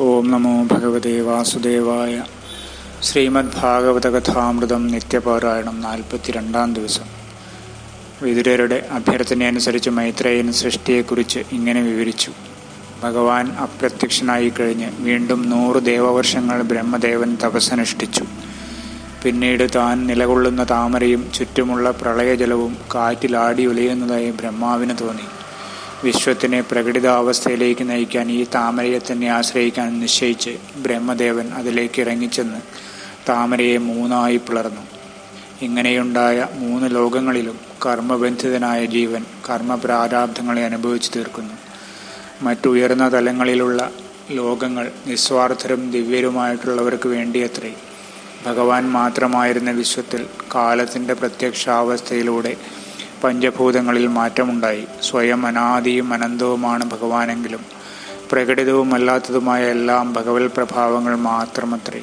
ഓം നമോ ഭഗവതേ വാസുദേവായ ശ്രീമദ് ഭാഗവത കഥാമൃതം നിത്യപാരായണം നാൽപ്പത്തിരണ്ടാം ദിവസം. വിതുരരുടെ അഭ്യർത്ഥനയനുസരിച്ച് മൈത്രേയൻ സൃഷ്ടിയെക്കുറിച്ച് ഇങ്ങനെ വിവരിച്ചു. ഭഗവാൻ അപ്രത്യക്ഷനായി കഴിഞ്ഞ് വീണ്ടും നൂറ് ദേവവർഷങ്ങൾ ബ്രഹ്മദേവൻ തപസ്സനുഷ്ഠിച്ചു. പിന്നീട് താൻ നിലകൊള്ളുന്ന താമരയും ചുറ്റുമുള്ള പ്രളയജലവും കാറ്റിലാടി ഉലയുന്നതായി ബ്രഹ്മാവിന് തോന്നി. വിശ്വത്തിനെ പ്രകടിതാവസ്ഥയിലേക്ക് നയിക്കാൻ ഈ താമരയെ തന്നെ ആശ്രയിക്കാൻ നിശ്ചയിച്ച് ബ്രഹ്മദേവൻ അതിലേക്ക് ഇറങ്ങിച്ചെന്ന് താമരയെ മൂന്നായി പിളർന്നു. ഇങ്ങനെയുണ്ടായ മൂന്ന് ലോകങ്ങളിലും കർമ്മബന്ധിതനായ ജീവൻ കർമ്മപ്രാരാബ്ധങ്ങളെ അനുഭവിച്ചു തീർക്കുന്നു. മറ്റുയർന്ന തലങ്ങളിലുള്ള ലോകങ്ങൾ നിസ്വാർത്ഥരും ദിവ്യരുമായിട്ടുള്ളവർക്ക് വേണ്ടിയത്രേ. ഭഗവാൻ മാത്രമായിരുന്ന വിശ്വത്തിൽ കാലത്തിന്റെ പ്രത്യക്ഷാവസ്ഥയിലൂടെ പഞ്ചഭൂതങ്ങളിൽ മാറ്റമുണ്ടായി. സ്വയം അനാദിയും അനന്തവുമാണ് ഭഗവാനെങ്കിലും. പ്രകടിതവുമല്ലാത്തതുമായ എല്ലാം ഭഗവത് പ്രഭാവങ്ങൾ മാത്രമത്രേ.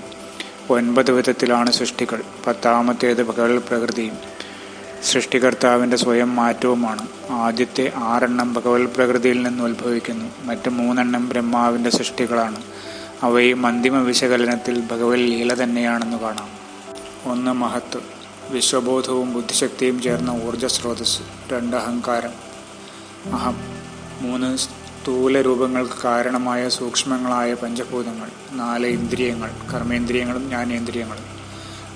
ഒൻപത് വിധത്തിലാണ് സൃഷ്ടികൾ. പത്താമത്തേത് ഭഗവത് പ്രകൃതിയും സൃഷ്ടികർത്താവിന്റെ സ്വയം മാറ്റവുമാണ്. ആദ്യത്തെ ആറെണ്ണം ഭഗവത് പ്രകൃതിയിൽ നിന്ന് ഉത്ഭവിക്കുന്നു. മറ്റ് മൂന്നെണ്ണം ബ്രഹ്മാവിന്റെ സൃഷ്ടികളാണ്. അവയും അന്തിമ വിശകലനത്തിൽ ഭഗവത് ലീല തന്നെയാണെന്ന് കാണാം. ഒന്ന് മഹത്വം. വിശ്വബോധവും ബുദ്ധിശക്തിയും ചേർന്ന ഊർജ സ്രോതസ് രണ്ട് അഹങ്കാരം അഹം. മൂന്ന് സ്ഥൂല രൂപങ്ങൾക്ക് കാരണമായ സൂക്ഷ്മങ്ങളായ പഞ്ചഭൂതങ്ങൾ നാല് ഇന്ദ്രിയങ്ങൾ കർമ്മേന്ദ്രിയങ്ങളും ജ്ഞാനേന്ദ്രിയങ്ങളും.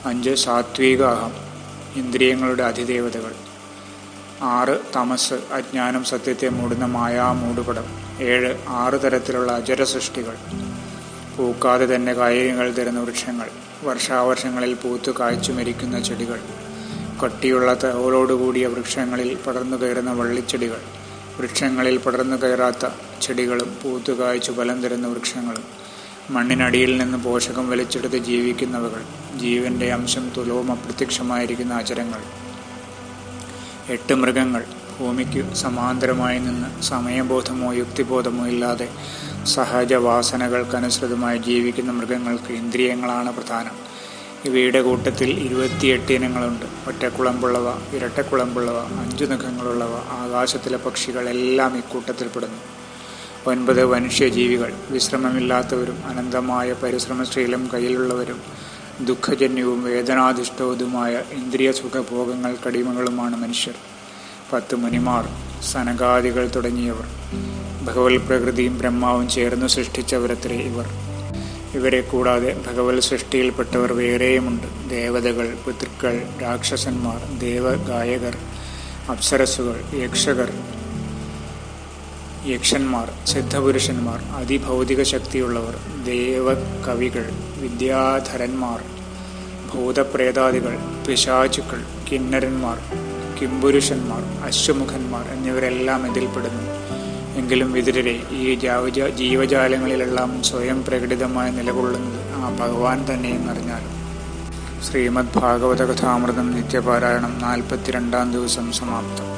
അഞ്ച് സാത്വിക അഹം ഇന്ദ്രിയങ്ങളുടെ അധിദേവതകൾ ആറ് തമസ് അജ്ഞാനം സത്യത്തെ മൂടുന്ന മായാ മൂടുപടം ഏഴ് ആറ് തരത്തിലുള്ള അജര സൃഷ്ടികൾ പൂക്കാതെ തന്നെ കായികങ്ങൾ തരുന്ന വൃക്ഷങ്ങൾ വർഷാവർഷങ്ങളിൽ പൂത്തു കായ്ച്ചു മരിക്കുന്ന ചെടികൾ കട്ടിയുള്ള തോലോടുകൂടിയ വൃക്ഷങ്ങളിൽ പടർന്നു കയറുന്ന വള്ളിച്ചെടികൾ വൃക്ഷങ്ങളിൽ പടർന്നു കയറാത്ത ചെടികളും പൂത്തു കായ്ച്ചു ഫലം തരുന്ന വൃക്ഷങ്ങളും മണ്ണിനടിയിൽ നിന്ന് പോഷകം വലിച്ചെടുത്ത് ജീവിക്കുന്നവകൾ ജീവന്റെ അംശം തുലവും അപ്രത്യക്ഷമായിരിക്കുന്ന ആചരങ്ങൾ എട്ട് മൃഗങ്ങൾ ഭൂമിക്ക് സമാന്തരമായി നിന്ന് സമയബോധമോ യുക്തിബോധമോ ഇല്ലാതെ സഹജവാസനകൾക്കനുസൃതമായി ജീവിക്കുന്ന മൃഗങ്ങൾക്ക് ഇന്ദ്രിയങ്ങളാണ് പ്രധാനം. ഇവയുടെ കൂട്ടത്തിൽ ഇരുപത്തിയെട്ട് ഇനങ്ങളുണ്ട്. ഒറ്റക്കുളമ്പുള്ളവ ഇരട്ടക്കുളമ്പുള്ളവ അഞ്ചു നഖങ്ങളുള്ളവ ആകാശത്തിലെ പക്ഷികൾ എല്ലാം ഇക്കൂട്ടത്തിൽപ്പെടുന്നു ഒൻപത് മനുഷ്യജീവികൾ. വിശ്രമമില്ലാത്തവരും അനന്തമായ പരിശ്രമശീലം കയ്യിലുള്ളവരും ദുഃഖജന്യവും വേദനാധിഷ്ഠവതുമായ ഇന്ദ്രിയ സുഖഭോഗങ്ങൾക്കടിമകളുമാണ് മനുഷ്യർ. പത്ത് മുനിമാർ സനകാദികൾ തുടങ്ങിയവർ ഭഗവത് പ്രകൃതിയും ബ്രഹ്മാവും ചേർന്ന് സൃഷ്ടിച്ചവരത്രേ ഇവർ. ഇവരെ കൂടാതെ ഭഗവത് സൃഷ്ടിയിൽപ്പെട്ടവർ വേറെയുമുണ്ട്. ദേവതകൾ പിതൃക്കൾ രാക്ഷസന്മാർ ദേവഗായകർ അപ്സരസുകൾ യക്ഷകർ യക്ഷന്മാർ സിദ്ധപുരുഷന്മാർ അതിഭൗതിക ശക്തിയുള്ളവർ ദേവകവികൾ വിദ്യാധരന്മാർ ഭൂതപ്രേതാദികൾ പിശാചുക്കൾ കിന്നരന്മാർ കിംപുരുഷന്മാർ അശ്വമുഖന്മാർ എന്നിവരെല്ലാം ഇതിൽപ്പെടുന്നു എങ്കിലും വിതുരരെ ഈ ജാവജ ജീവജാലങ്ങളിലെല്ലാം സ്വയം പ്രകടിതമായി നിലകൊള്ളുന്നത് ആ ഭഗവാൻ തന്നെയെന്നറിഞ്ഞാലും ശ്രീമദ് ഭാഗവത കഥാമൃതം നിത്യപാരായണം നാൽപ്പത്തിരണ്ടാം ദിവസം സമാപ്തം.